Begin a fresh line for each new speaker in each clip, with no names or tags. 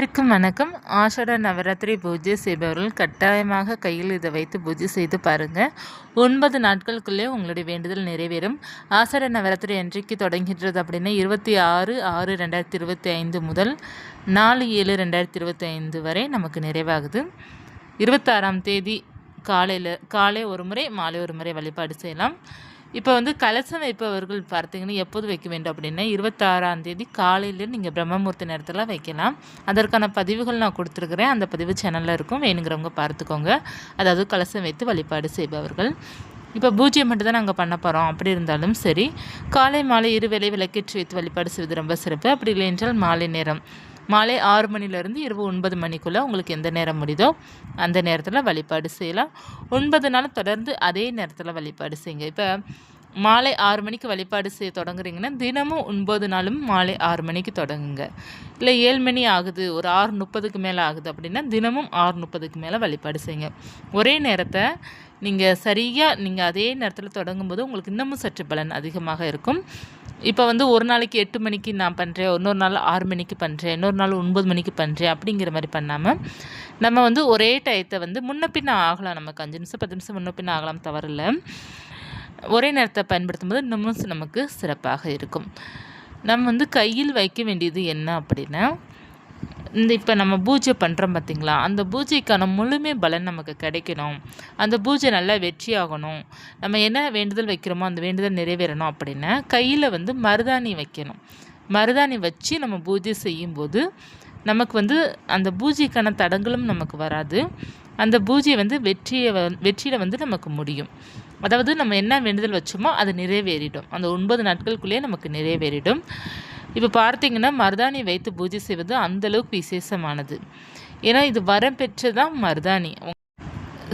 அனைவருக்கும் வணக்கம். ஆஷாட நவராத்திரி பூஜை செய்பவர்கள் கட்டாயமாக கையில் இதை வைத்து பூஜை செய்து பாருங்கள் ஒன்பது நாட்களுக்குள்ளே உங்களுடைய வேண்டுதல் நிறைவேறும். ஆஷாட நவராத்திரி என்றைக்கு தொடங்குகின்றது அப்படின்னா இருபத்தி ஆறு ஆறு ரெண்டாயிரத்தி இருபத்தி ஐந்து முதல் நாலு ஏழு ரெண்டாயிரத்தி இருபத்தி ஐந்து வரை நமக்கு நிறைவாகுது. இருபத்தாறாம் தேதி காலையில் காலை ஒரு முறை மாலை ஒரு முறை வழிபாடு செய்யலாம். இப்போ வந்து கலசம் வைப்பவர்கள் பார்த்தீங்கன்னா எப்போது வைக்க வேண்டும் அப்படின்னா இருபத்தாறாம் தேதி காலையில் நீங்கள் பிரம்மமூர்த்தி நேரத்தில் வைக்கலாம். அதற்கான பதிவுகள் நான் கொடுத்துருக்குறேன். அந்த பதிவு சேனலில் இருக்கும். வேணுங்கிறவங்க பார்த்துக்கோங்க. அதாவது கலசம் வைத்து வழிபாடு செய்பவர்கள். இப்போ பூஜ்ஜியம் மட்டும் தான் நாங்கள் பண்ண போகிறோம் அப்படி இருந்தாலும் சரி. காலை மாலை இருவேளை விளக்கேற்றி வைத்து வழிபாடு செய்வது ரொம்ப சிறப்பு. அப்படி இல்லை என்றால் மாலை நேரம். மாலை ஆறு மணிலேருந்து இரவு ஒன்பது மணிக்குள்ளே உங்களுக்கு எந்த நேரம் முடியுதோ அந்த நேரத்தில் வழிபாடு செய்யலாம். ஒன்பது நாள் தொடர்ந்து அதே நேரத்தில் வழிபாடு செய்யுங்க. இப்போ மாலை ஆறு மணிக்கு வழிபாடு செய்ய தொடங்குறீங்கன்னா தினமும் ஒன்பது நாளும் மாலை ஆறு மணிக்கு தொடங்குங்க. இல்லை ஏழு மணி ஆகுது ஒரு ஆறு முப்பதுக்கு மேலே ஆகுது அப்படின்னா தினமும் ஆறு முப்பதுக்கு மேலே வழிபாடு செய்யுங்க. ஒரே நேரத்தை நீங்கள் சரியாக நீங்கள் அதே நேரத்தில் தொடங்கும்போது உங்களுக்கு இன்னமும் சற்று பலன் அதிகமாக இருக்கும். இப்போ வந்து ஒரு நாளைக்கு எட்டு மணிக்கு நான் பண்ணுறேன் இன்னொரு நாள் ஆறு மணிக்கு பண்ணுறேன் இன்னொரு நாள் ஒன்பது மணிக்கு பண்ணுறேன் அப்படிங்கிற மாதிரி பண்ணாமல் நம்ம வந்து ஒரே டயத்தை வந்து முன்ன பின்ன ஆகலாம். நமக்கு அஞ்சு நிமிஷம் பத்து நிமிஷம் முன்ன பின்ன ஆகலாம் தவறில்லை. ஒரே நேரத்தை பயன்படுத்தும் போது இன்னமும் நமக்கு சிறப்பாக இருக்கும். நம்ம வந்து கையில் வைக்க வேண்டியது என்ன அப்படின்னா இந்த இப்போ நம்ம பூஜை பண்ணுறோம் பார்த்திங்களா அந்த பூஜைக்கான முழுமை பலன் நமக்கு கிடைக்கணும். அந்த பூஜை நல்லா வெற்றி ஆகணும் நம்ம என்ன வேண்டுதல் வைக்கிறோமோ அந்த வேண்டுதல் நிறைவேறணும் அப்படின்னா கையில் வந்து மருதாணி வைக்கணும். மருதாணி வச்சு நம்ம பூஜை செய்யும்போது நமக்கு வந்து அந்த பூஜைக்கான தடங்களும் நமக்கு வராது. அந்த பூஜை வந்து வெற்றியை வெற்றியில் வந்து நமக்கு முடியும். அதாவது நம்ம என்ன வேண்டுதல் வச்சோமோ அது நிறைவேறிடும். அந்த ஒன்பது நாட்களுக்குள்ளேயே நமக்கு நிறைவேறிடும். இப்போ பார்த்தீங்கன்னா மருதாணி வைத்து பூஜை செய்வது அந்தளவுக்கு விசேஷமானது. ஏன்னா இது வரம் பெற்றதான் மருதாணி.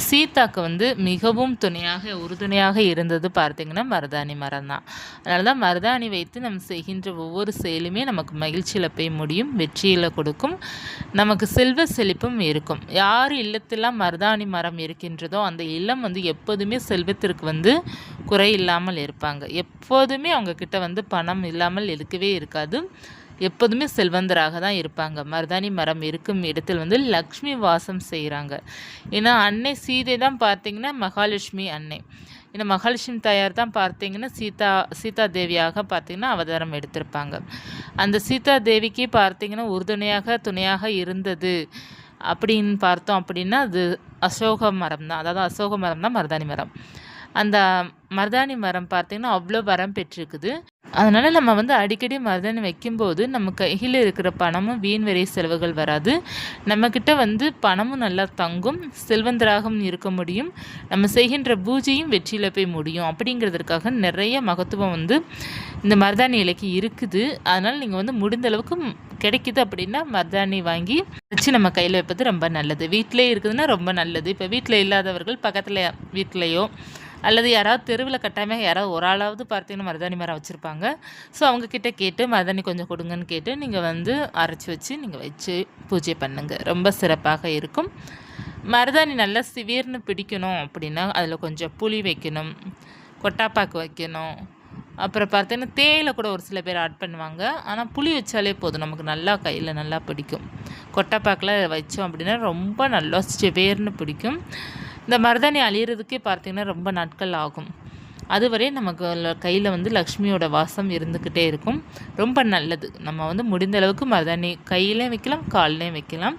சீதாக்கு வந்து மிகவும் துணையாக உறுதுணையாக இருந்தது பார்த்திங்கன்னா மருதாணி மரம் தான். அதனால தான் மருதாணி வைத்து நம்ம செய்கின்ற ஒவ்வொரு செயலுமே நமக்கு மகிழ்ச்சியில் போய் முடியும் வெற்றியில் கொடுக்கும் நமக்கு செல்வ செழிப்பும் இருக்கும். யார் இல்லத்தெல்லாம் மருதாணி மரம் இருக்கின்றதோ அந்த இல்லம் வந்து எப்போதுமே செல்வத்திற்கு வந்து குறை இல்லாமல் இருப்பாங்க. எப்போதுமே அவங்கக்கிட்ட வந்து பணம் இல்லாமல் இருக்கவே இருக்காது. எப்போதுமே செல்வந்தராக தான் இருப்பாங்க. மருதாணி மரம் இருக்கும் இடத்தில் வந்து லக்ஷ்மி வாசம் செய்கிறாங்க ஏன்னா அன்னை சீதை தான் பார்த்தீங்கன்னா மகாலட்சுமி அன்னை. ஏன்னா மகாலட்சுமி தாயார் தான் பார்த்தீங்கன்னா சீதா சீதா தேவியாக பார்த்தீங்கன்னா அவதாரம் எடுத்திருப்பாங்க. அந்த சீதா தேவிக்கு பார்த்தீங்கன்னா உறுதுணையாக துணையாக இருந்தது அப்படின்னு பார்த்தோம் அப்படின்னா அது அசோக மரம் தான். அதாவது அசோக மரம் தான் மருதாணி மரம். அந்த மருதாணி மரம் பார்த்திங்கன்னா அவ்வளோ வரம் பெற்றிருக்குது. அதனால் நம்ம வந்து அடிக்கடி மருதாணி வைக்கும்போது நம்ம கையில் இருக்கிற பணமும் வீண் வரை செலவுகள் வராது. நம்மக்கிட்ட வந்து பணமும் நல்லா தங்கும் செல்வந்தராகவும் இருக்க முடியும். நம்ம செய்கின்ற பூஜையும் வெற்றியில் போய் முடியும். அப்படிங்கிறதுக்காக நிறைய மகத்துவம் வந்து இந்த மருதாணி இலைக்கு இருக்குது. அதனால் நீங்கள் வந்து முடிந்த அளவுக்கு கிடைக்குது அப்படின்னா மருதாணி வாங்கி வச்சு நம்ம கையில் வைப்பது ரொம்ப நல்லது. வீட்டிலே இருக்குதுன்னா ரொம்ப நல்லது. இப்போ வீட்டில் இல்லாதவர்கள் பக்கத்தில் வீட்டிலையோ அல்லது யாராவது தெருவில் கட்டாயமாக யாராவது ஒரு ஆளாவது பார்த்தீங்கன்னா மருதாணி மரம் வச்சுருப்பாங்க. ஸோ அவங்கக்கிட்ட கேட்டு மருதாணி கொஞ்சம் கொடுங்கன்னு கேட்டு நீங்கள் வந்து அரைச்சி வச்சு நீங்கள் வச்சு பூஜை பண்ணுங்கள் ரொம்ப சிறப்பாக இருக்கும். மருதாணி நல்லா சிவியர்னு பிடிக்கணும் அப்படின்னா அதில் கொஞ்சம் புளி வைக்கணும் கொட்டாப்பாக்கு வைக்கணும். அப்புறம் பார்த்தீங்கன்னா தேயிலை கூட ஒரு சில பேர் ஆட் பண்ணுவாங்க. ஆனால் புளி வச்சாலே போதும். நமக்கு நல்லா கையில் நல்லா பிடிக்கும். கொட்டைப்பாக்கில் வச்சோம் அப்படின்னா ரொம்ப நல்லா சிவேர்னு பிடிக்கும். இந்த மருதாணி அழியிறதுக்கே பார்த்திங்கன்னா ரொம்ப நாட்கள் ஆகும். அதுவரை நமக்கு கையில் வந்து லக்ஷ்மியோட வாசம் இருந்துக்கிட்டே இருக்கும். ரொம்ப நல்லது. நம்ம வந்து முடிந்த அளவுக்கு மருதாணி கையிலையும் வைக்கலாம் கால்லையும் வைக்கலாம்.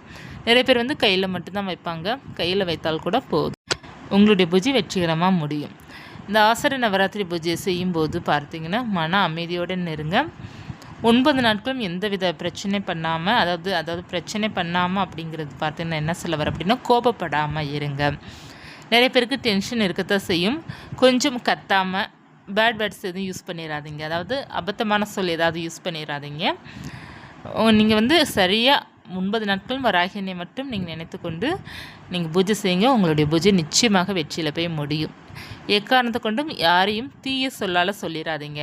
நிறைய பேர் வந்து கையில் மட்டும்தான் வைப்பாங்க. கையில் வைத்தால் கூட போதும். உங்களுடைய பூஜை வெற்றிகரமாக முடியும். இந்த ஆசர நவராத்திரி பூஜையை செய்யும்போது பார்த்திங்கன்னா மன அமைதியோடு நெருங்க. ஒன்பது நாட்களும் எந்தவித பிரச்சனை பண்ணாமல் அதாவது அதாவது பிரச்சனை பண்ணாமல் அப்படிங்கிறது பார்த்தீங்கன்னா என்ன சொல்ல வர அப்படின்னா கோபப்படாமல் இருங்க. நிறைய பேருக்கு டென்ஷன் இருக்கத்தான் செய்யும். கொஞ்சம் கத்தாமல் பேட் வேர்ட்ஸ் எதுவும் யூஸ் பண்ணிடாதீங்க அதாவது அபத்தமான சொல் ஏதாவது யூஸ் பண்ணிடாதீங்க நீங்கள் வந்து சரியாக ஒன்பது நாட்களும் வராகினை மட்டும் நீங்கள் நினைத்து கொண்டு நீங்கள் பூஜை செய்யுங்க. உங்களுடைய பூஜை நிச்சயமாக வெற்றியில் போய் முடியும். எக்காரணத்தை கொண்டும் யாரையும் தீய சொல்லால் சொல்லிடாதீங்க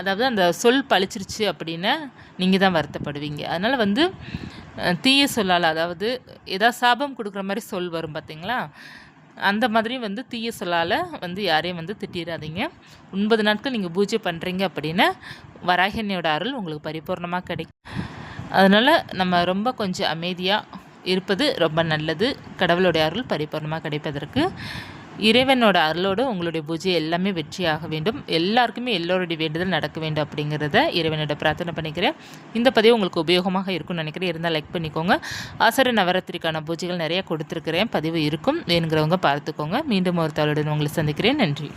அதாவது அந்த சொல் பழிச்சிருச்சு அப்படின்னா நீங்கள் தான் வருத்தப்படுவீங்க. அதனால் வந்து தீய சொல்லால் அதாவது ஏதாவது சாபம் கொடுக்குற மாதிரி சொல் வரும் பார்த்தீங்களா அந்த மாதிரி வந்து தீய சொல்லால் வந்து யாரையும் வந்து திட்டிடாதீங்க ஒன்பது நாட்கள் நீங்கள் பூஜை பண்ணுறீங்க அப்படின்னா வராகினியோட அருள் உங்களுக்கு பரிபூர்ணமாக கிடைக்கும். அதனால் நம்ம ரொம்ப கொஞ்சம் அமைதியாக இருப்பது ரொம்ப நல்லது. கடவுளுடைய அருள் பரிபூர்ணமாக கிடைப்பதற்கு. இறைவனோட அருளோடு உங்களுடைய பூஜை எல்லாமே வெற்றியாக வேண்டும். எல்லாருக்குமே எல்லோருடைய வேண்டுதல் நடக்க வேண்டும் அப்படிங்கிறத இறைவனோட பிரார்த்தனை பண்ணிக்கிறேன். இந்த பதிவு உங்களுக்கு உபயோகமாக இருக்கும்னு நினைக்கிறேன். இருந்தால் லைக் பண்ணிக்கோங்க. ஆசர நவராத்திரிக்கான பூஜைகள் நிறைய கொடுத்துருக்கிறேன். பதிவு இருக்கும். வேணுங்கிறவங்க பார்த்துக்கோங்க. மீண்டும் ஒரு தவளுடன் உங்களை சந்திக்கிறேன். நன்றி.